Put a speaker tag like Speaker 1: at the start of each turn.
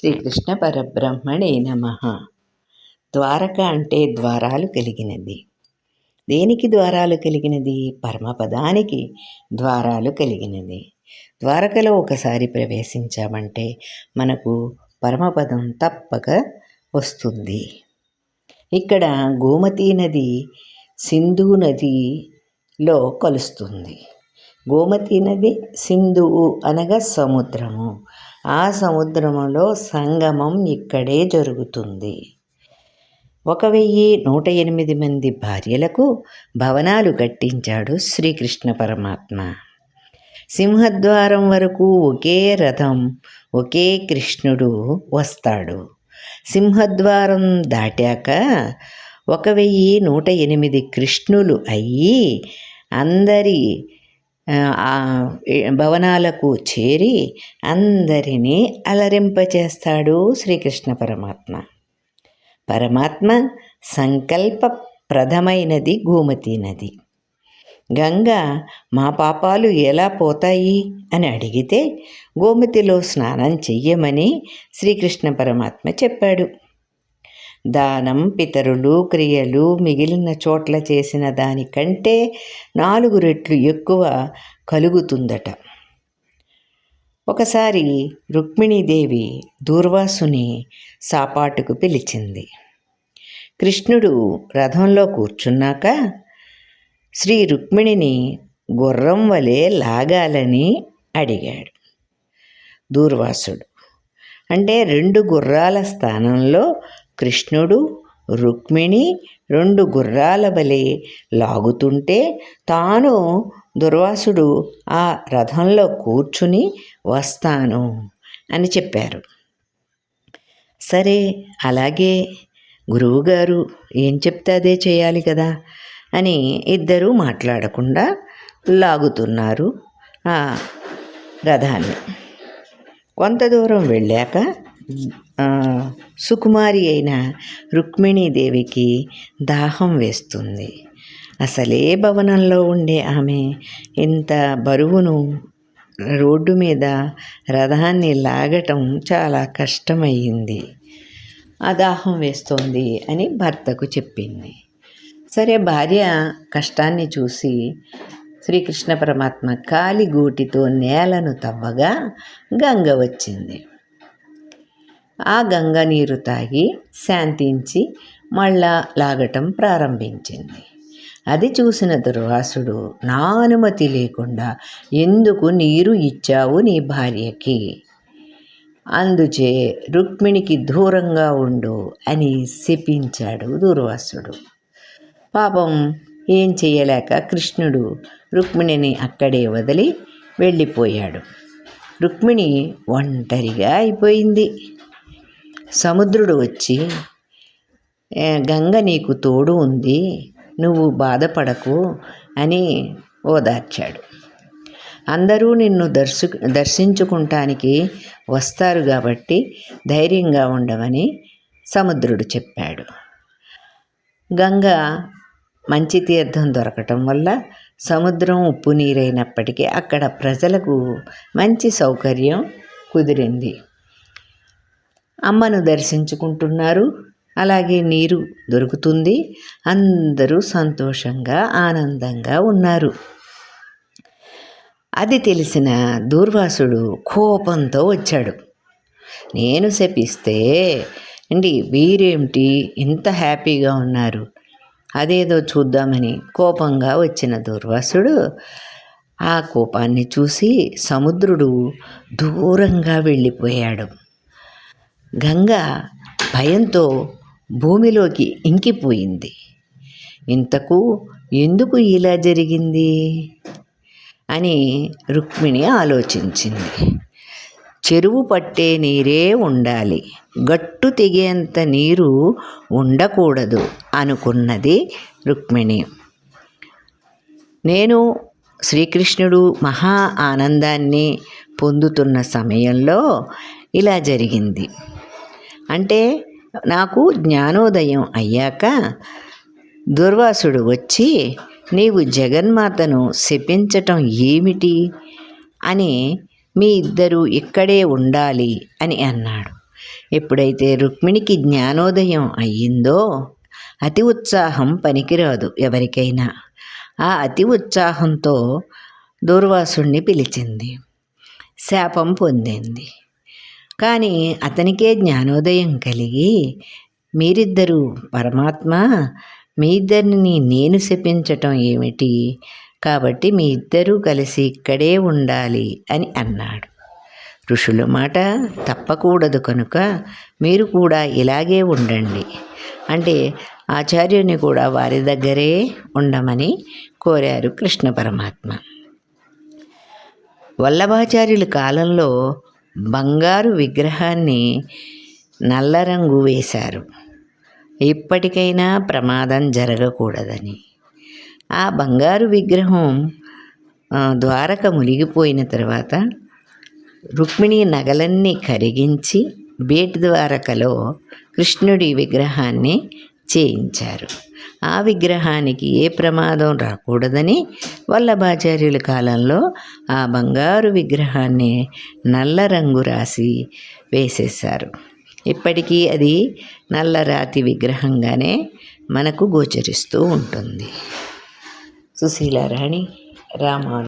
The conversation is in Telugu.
Speaker 1: శ్రీకృష్ణ పరబ్రహ్మణే నమ. ద్వారక అంటే ద్వారాలు కలిగినది. దేనికి ద్వారాలు కలిగినది? పరమపదానికి ద్వారాలు కలిగినది. ద్వారకలో ఒకసారి ప్రవేశించామంటే మనకు పరమపదం తప్పక వస్తుంది. ఇక్కడ గోమతీ నది సింధు నదిలో కలుస్తుంది. గోమతి నది సింధువు అనగా సముద్రము. ఆ సముద్రములో సంగమం ఇక్కడే జరుగుతుంది. ఒక వెయ్యి నూట ఎనిమిది మంది భార్యలకు భవనాలు కట్టించాడు శ్రీకృష్ణ పరమాత్మ. సింహద్వారం వరకు ఒకే రథం ఒకే కృష్ణుడు వస్తాడు. సింహద్వారం దాటాక ఒక వెయ్యి నూట ఎనిమిది కృష్ణులు అయ్యి అందరి భవనాలకు చేరి అందరినీ అలరింపచేస్తాడు శ్రీకృష్ణ పరమాత్మ. పరమాత్మ సంకల్ప ప్రధమైనది గోమతి నది. గంగ మా పాపాలు ఎలా పోతాయి? అని అడిగితే గోమతిలో స్నానం చెయ్యమని శ్రీకృష్ణ పరమాత్మ చెప్పాడు. దానం పితరులు క్రియలు మిగిలిన చోట్ల చేసిన దానికంటే నాలుగు రెట్లు ఎక్కువ కలుగుతుందట. ఒకసారి రుక్మిణీదేవి దూర్వాసుని సాపాటుకు పిలిచింది. కృష్ణుడు రథంలో కూర్చున్నాక శ్రీ రుక్మిణిని గుర్రం వలె లాగాలని అడిగాడు దూర్వాసుడు. అంటే రెండు గుర్రాల స్థానంలో కృష్ణుడు రుక్మిణి రెండు గుర్రాల వలె లాగుతుంటే తాను దుర్వాసుడు ఆ రథంలో కూర్చుని వస్తాను అని చెప్పారు. సరే అలాగే గురువుగారు ఏం చెప్తే అదే చేయాలి కదా అని ఇద్దరూ మాట్లాడకుండా లాగుతున్నారు ఆ రథాన్ని. కొంత దూరం వెళ్ళాక సుకుమారి అయిన రుక్మిణీదేవికి దాహం వేస్తుంది. అసలే భవనంలో ఉండే ఆమె ఇంత బరువును రోడ్డు మీద రథాన్ని లాగటం చాలా కష్టమయ్యింది. ఆ దాహం వేస్తోంది అని భర్తకు చెప్పింది. సరే భార్య కష్టాన్ని చూసి శ్రీకృష్ణ పరమాత్మ కాలిగూటితో నేలను తవ్వగా గంగ వచ్చింది. ఆ గంగ నీరు తాగి శాంతించి మళ్ళా లాగటం ప్రారంభించింది. అది చూసిన దుర్వాసుడు నా అనుమతి లేకుండా ఎందుకు నీరు ఇచ్చావు నీ భార్యకి? అందుచే రుక్మిణికి దూరంగా ఉండు అని శపించాడు దుర్వాసుడు. పాపం ఏం చేయలేక కృష్ణుడు రుక్మిణిని అక్కడే వదిలి వెళ్ళిపోయాడు. రుక్మిణి ఒంటరిగా అయిపోయింది. సముద్రుడు వచ్చి గంగ నీకు తోడు ఉంది నువ్వు బాధపడకు అని ఓదార్చాడు. అందరూ నిన్ను దర్శు దర్శించుకుంటానికి వస్తారు కాబట్టి ధైర్యంగా ఉండమని సముద్రుడు చెప్పాడు. గంగ మంచి తీర్థం దొరకటం వల్ల సముద్రం ఉప్పు నీరైనప్పటికీ అక్కడ ప్రజలకు మంచి సౌకర్యం కుదిరింది. అమ్మను దర్శించుకుంటున్నారు. అలాగే నీరు దొరుకుతుంది. అందరూ సంతోషంగా ఆనందంగా ఉన్నారు. అది తెలిసిన దూర్వాసుడు కోపంతో వచ్చాడు. నేను శపిస్తే అండి వీరేమిటి ఇంత హ్యాపీగా ఉన్నారు? అదేదో చూద్దామని కోపంగా వచ్చిన దూర్వాసుడు ఆ కోపాన్ని చూసి సముద్రుడు దూరంగా వెళ్ళిపోయాడు. గంగ భయంతో భూమిలోకి ఇంకిపోయింది. ఇంతకు ఎందుకు ఇలా జరిగింది? అని రుక్మిణి ఆలోచించింది. చెరువు పట్టే నీరే ఉండాలి. గట్టు తెగేంత నీరు ఉండకూడదు అనుకున్నది రుక్మిణి. నేను శ్రీకృష్ణుడు మహా ఆనందాన్ని పొందుతున్న సమయంలో ఇలా జరిగింది. అంటే నాకు జ్ఞానోదయం అయ్యాక దుర్వాసుడు వచ్చి నీవు జగన్మాతను శపించటం ఏమిటి? అని మీ ఇద్దరు ఇక్కడే ఉండాలి అని అన్నాడు. ఎప్పుడైతే రుక్మిణికి జ్ఞానోదయం అయ్యిందో అతి ఉత్సాహం పనికిరాదు ఎవరికైనా. ఆ అతి ఉత్సాహంతో దూర్వాసుణ్ణి పిలిచింది. శాపం పొందింది. కానీ అతనికే జ్ఞానోదయం కలిగి మీరిద్దరూ పరమాత్మ మీ ఇద్దరిని నేను శపించటం ఏమిటి? కాబట్టి మీ ఇద్దరూ కలిసి ఇక్కడే ఉండాలి అని అన్నాడు. ఋషుల మాట తప్పకూడదు కనుక మీరు కూడా ఇలాగే ఉండండి. అంటే ఆచార్యుని కూడా వారి దగ్గరే ఉండమని కోరారు కృష్ణ పరమాత్మ. వల్లభాచార్యుల కాలంలో బంగారు విగ్రహాన్ని నల్ల రంగు వేశారు. ఇప్పటికైనా ప్రమాదం జరగకూడదని. ఆ బంగారు విగ్రహం ద్వారక మునిగిపోయిన తర్వాత రుక్మిణి నగలన్నీ కరిగించి బేట్ ద్వారకలో కృష్ణుడి విగ్రహాన్ని చేయించారు. ఆ విగ్రహానికి ఏ ప్రమాదం రాకూడదని వల్లభాచార్యుల కాలంలో ఆ బంగారు విగ్రహాన్ని నల్ల రంగు రాసి వేసేశారు. ఇప్పటికీ అది నల్లరాతి విగ్రహంగానే మనకు గోచరిస్తూ ఉంటుంది. సుశీలారాణి రామాను